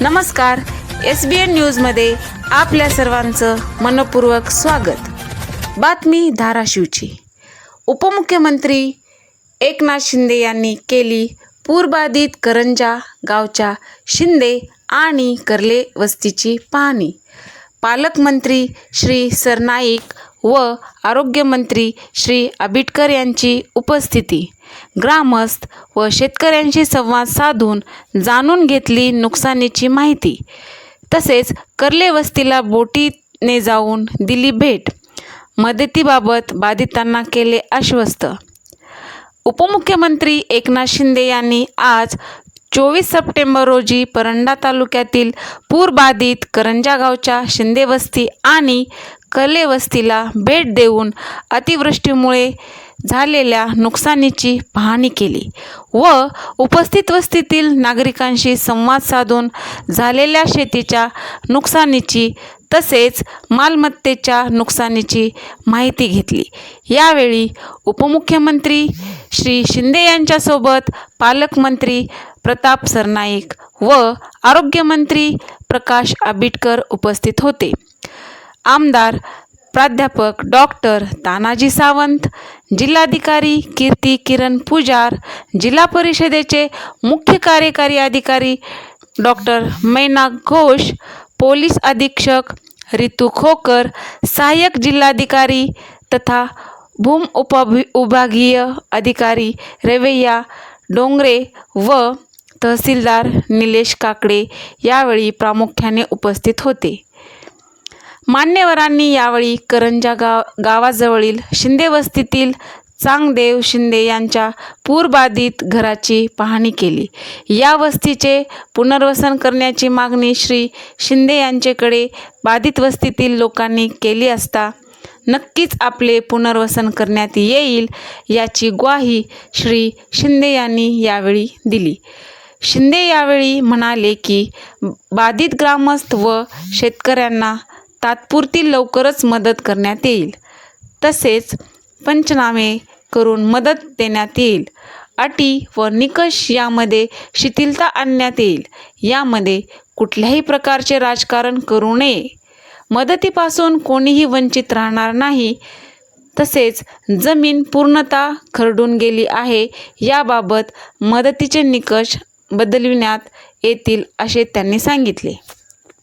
नमस्कार. एस बी एन न्यूजमध्ये आपल्या सर्वांचं मनपूर्वक स्वागत. बातमी धाराशिवची. उपमुख्यमंत्री एकनाथ शिंदे यांनी केली पूरबाधित करंजा गावच्या शिंदे आणि कर्ले वस्तीची पाहणी. पालकमंत्री श्री सरनाईक व आरोग्यमंत्री श्री आबिटकर यांची उपस्थिती. ग्रामस्थ व शेतकऱ्यांशी संवाद साधून जाणून घेतली नुकसानीची माहिती. तसेच कर्ले वस्तीला बोटीने जाऊन दिली भेट. मदतीबाबत बाधितांना केले आश्वस्त. उपमुख्यमंत्री एकनाथ शिंदे यांनी आज चोवीस सप्टेंबर रोजी परंडा तालुक्यातील पूरबाधित करंजा गावच्या शिंदे वस्ती आणि कलेवस्तीला भेट देऊन अतिवृष्टीमुळे झालेल्या नुकसानीची पाहणी केली व उपस्थित वस्तीतील नागरिकांशी संवाद साधून झालेल्या शेतीच्या नुकसानीची तसेच मालमत्तेच्या नुकसानीची माहिती घेतली. यावेळी उपमुख्यमंत्री श्री शिंदे यांच्यासोबत पालकमंत्री प्रताप सरनाईक व आरोग्यमंत्री प्रकाश आबिटकर उपस्थित होते. आमदार प्राध्यापक डॉक्टर तानाजी सावंत जिल्हाधिकारी कीर्ती किरण पुजार जिल्हा परिषदेचे मुख्य कार्यकारी अधिकारी डॉक्टर मैना घोष पोलीस अधीक्षक रितू खोकर सहाय्यक जिल्हाधिकारी तथा भूम उपभि विभागीय अधिकारी रवैया डोंगरे व तहसीलदार निलेश काकडे यावेळी प्रामुख्याने उपस्थित होते. मान्यवरांनी यावेळी करंजा गाव गावाजवळील शिंदे वस्तीतील चांगदेव शिंदे यांच्या पूरबाधित घराची पाहणी केली. या वस्तीचे पुनर्वसन करण्याची मागणी श्री शिंदे यांचेकडे बाधित वस्तीतील लोकांनी केली असता नक्कीच आपले पुनर्वसन करण्यात येईल याची ग्वाही श्री शिंदे यांनी यावेळी दिली. शिंदे यावेळी म्हणाले की बाधित ग्रामस्थ व शेतकऱ्यांना तात्पुरती लवकरच मदत करण्यात येईल. तसेच पंचनामे करून मदत देण्यात येईल. अटी व निकष यामध्ये शिथिलता आणण्यात येईल. यामध्ये कुठल्याही प्रकारचे राजकारण करू नये. मदतीपासून कोणीही वंचित राहणार नाही. तसेच जमीन पूर्णतः खरडून गेली आहे. याबाबत मदतीचे निकष बदलविण्यात येतील असे त्यांनी सांगितले.